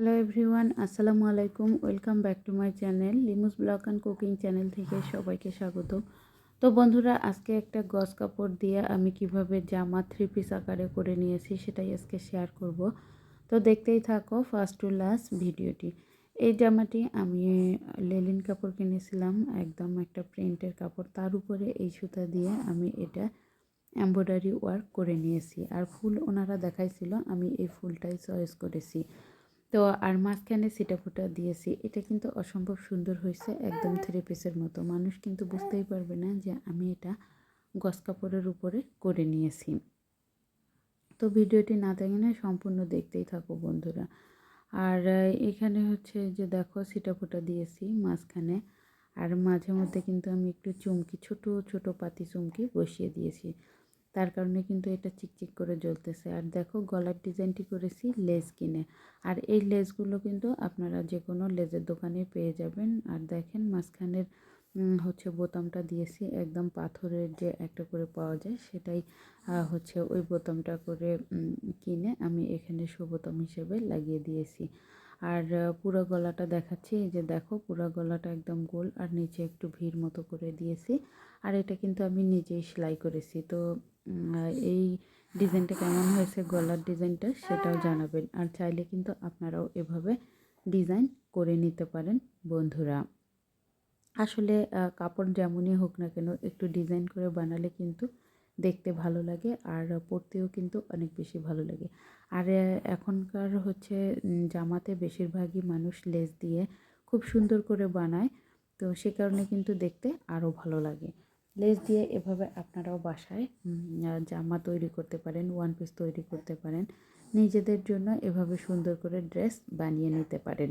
Hello everyone আসসালামু আলাইকুম welcome back to my channel লিমুস blog and cooking channel থেকে সবাইকে স্বাগত। তো বন্ধুরা, আজকে একটা গস কাপড় দিয়ে আমি কীভাবে জামা থ্রি পিস আকারে করে নিয়েছি সেটাই আজকে শেয়ার করব। তো দেখতেই থাকো ফার্স্ট টু লাস্ট ভিডিওটি। এই জামাটি আমি লেলিন কাপড় কিনেছিলাম, একদম একটা প্রিন্টের কাপড়। তার উপরে এই সুতা দিয়ে আমি এটা এমব্রয়ডারি ওয়ার্ক করে নিয়েছি। আর ফুল ওনারা দেখাইছিল, আমি এই ফুলটাই চয়েস করেছি। তো আর মাঝখানে সিটাফুটা দিয়েছি। এটা কিন্তু অসম্ভব সুন্দর হয়েছে, একদম থ্রি পিসের মতো। মানুষ কিন্তু বুঝতেই পারবে না যে আমি এটা গস কাপড়ের উপরে করে নিয়েছি। তো ভিডিওটি না দেখে সম্পূর্ণ দেখতেই থাকো বন্ধুরা। আর এখানে হচ্ছে যে দেখো সিটাফুটা দিয়েছি মাঝখানে। আর মাঝে মধ্যে কিন্তু আমি একটু চুমকি, ছোট ছোট পাতি চুমকি বসিয়ে দিয়েছি। তার কারণে কিন্তু এটা চিকচিক করে জ্বলতেছে। আর দেখো গলার ডিজাইনটি করেছি লেস কিনে। আর এই লেসগুলো কিন্তু আপনারা যে কোনো লেজের দোকানে পেয়ে যাবেন। আর দেখেন মাঝখানের হচ্ছে বোতামটা দিয়েছি। একদম পাথরের যে একটা করে পাওয়া যায় সেটাই হচ্ছে ওই বোতামটা করে কিনে আমি এখানে সুবোতাম হিসেবে লাগিয়ে দিয়েছি। আর পুরো গলাটা দেখাচ্ছি। এই যে দেখো, পুরো গলাটা একদম গোল আর নিচে একটু ভিড় মতো করে দিয়েছি। আর এটা কিন্তু আমি নিজেই সেলাই করেছি। তো এই ডিজাইনটা কেমন হয়েছে, গলার ডিজাইনটা সেটাও জানাবেন। আর চাইলে কিন্তু আপনারাও এভাবে ডিজাইন করে নিতে পারেন, বন্ধুরা। আসলে কাপড় যেমনই হোক না কেন, একটু ডিজাইন করে বানালে কিন্তু দেখতে ভালো লাগে আর পরতেও কিন্তু অনেক বেশি ভালো লাগে। আর এখনকার হচ্ছে জামাতে বেশিরভাগই মানুষ লেস দিয়ে খুব সুন্দর করে বানায়। তো সে কারণে কিন্তু দেখতে আরও ভালো লাগে। লেস দিয়ে এভাবে আপনারাও বাসায় জামা তৈরি করতে পারেন ওয়ান পিস তৈরি করতে পারেন। নিজেদের জন্য এভাবে সুন্দর করে ড্রেস বানিয়ে নিতে পারেন।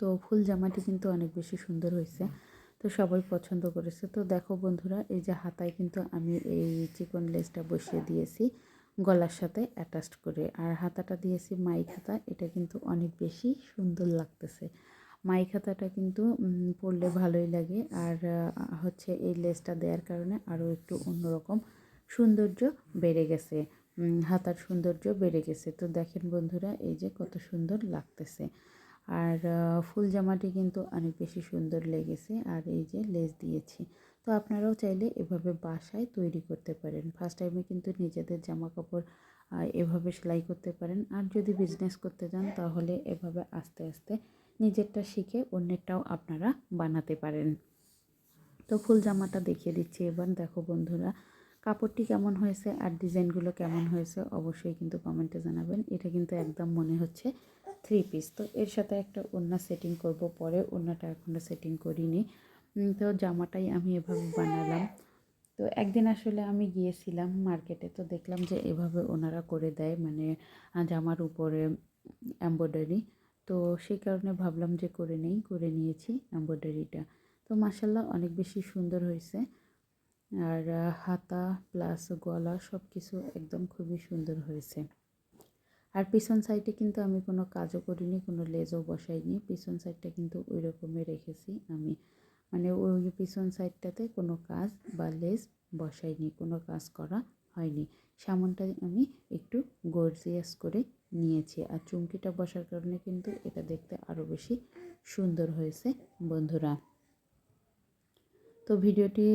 তো ফুল জামাটি কিন্তু অনেক বেশি সুন্দর হয়েছে। তো সবাই পছন্দ করেছে। তো দেখো বন্ধুরা, এই যে হাতায় কিন্তু আমি এই চিকন লেসটা বসিয়ে দিয়েছি, গলার সাথে অ্যাটাচড করে। আর হাতাটা দিয়েছি মাইক হাতা এটা কিন্তু অনেক বেশি সুন্দর লাগতেছে। মাই খাতাটা কিন্তু পরলে ভালোই লাগে। আর হচ্ছে এই লেসটা দেওয়ার কারণে আরও একটু অন্যরকম সৌন্দর্য বেড়ে গেছে। হাতার সৌন্দর্য বেড়ে গেছে। তো দেখেন বন্ধুরা, এই যে কত সুন্দর লাগতেছে। আর ফুল জামাটি কিন্তু অনেক বেশি সুন্দর লেগেছে আর এই যে লেস দিয়েছি। তো আপনারাও চাইলে এভাবে বাসায় তৈরি করতে পারেন। ফার্স্ট টাইমে কিন্তু নিজেদের জামা কাপড় এভাবে সেলাই করতে পারেন। আর যদি বিজনেস করতে যান তাহলে এভাবে আস্তে আস্তে নিজেরটা শিখে অন্যেরটাও আপনারা বানাতে পারেন। তো ফুল জামাটা দেখিয়ে দিচ্ছি এবার। দেখো বন্ধুরা, কাপড়টি কেমন হয়েছে আর ডিজাইনগুলো কেমন হয়েছে অবশ্যই কিন্তু কমেন্টে জানাবেন। এটা কিন্তু একদম মনে হচ্ছে থ্রি পিস তো এর সাথে একটা ওড়না সেটিং করব পরে। ওড়নাটা এখনও সেটিং করিনি। তো জামাটাই আমি এভাবে বানালাম। তো একদিন আসলে আমি গিয়েছিলাম মার্কেটে তো দেখলাম যে এভাবে ওনারা করে দেয়। মানে জামার উপরে এম্ব্রয়ডারি তো সেই কারণে ভাবলাম যে করে নেই। করে নিয়েছি এম্ব্রয়ডারিটা তো মাসাল্লাহ অনেক বেশি সুন্দর হয়েছে। আর হাতা প্লাস গলা সব কিছু একদম খুবই সুন্দর হয়েছে। আর পিছন সাইডে কিন্তু আমি কোনো কাজও করিনি, কোনো লেজও বসাইনি। পিছন সাইডটা কিন্তু ওই রকমই রেখেছি আমি। মানে ওই পিছন সাইডটাতে কোনো কাজ বা লেজ বসাইনি, কোনো কাজ করা হয়নি। সামনটা আমি একটু গর্জিয়াস করে নিয়েছি। আর চুমকিটা বসার কারণে কিন্তু এটা দেখতে আরও বেশি সুন্দর হয়েছে, বন্ধুরা। তো ভিডিওটি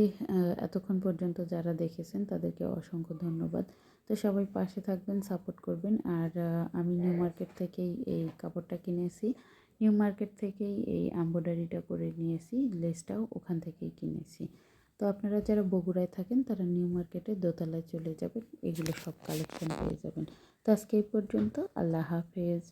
এতক্ষণ পর্যন্ত যারা দেখেছেন তাদেরকে অসংখ্য ধন্যবাদ। তো সবাই পাশে থাকবেন সাপোর্ট করবেন। আর আমি নিউ মার্কেট থেকেই এই কাপড়টা কিনেছি। নিউ মার্কেট থেকেই এই এম্ব্রয়ডারিটা করে নিয়েছি লেসটাও ওখান থেকেই কিনেছি। তো আপনারা যারা বগুড়ায় থাকেন, তারা নিউ মার্কেটে দোতলায় চলে যাবেন, এগুলো সব কালেকশন পেয়ে যাবেন। তো আজকে এই পর্যন্ত, আল্লাহ হাফেজ।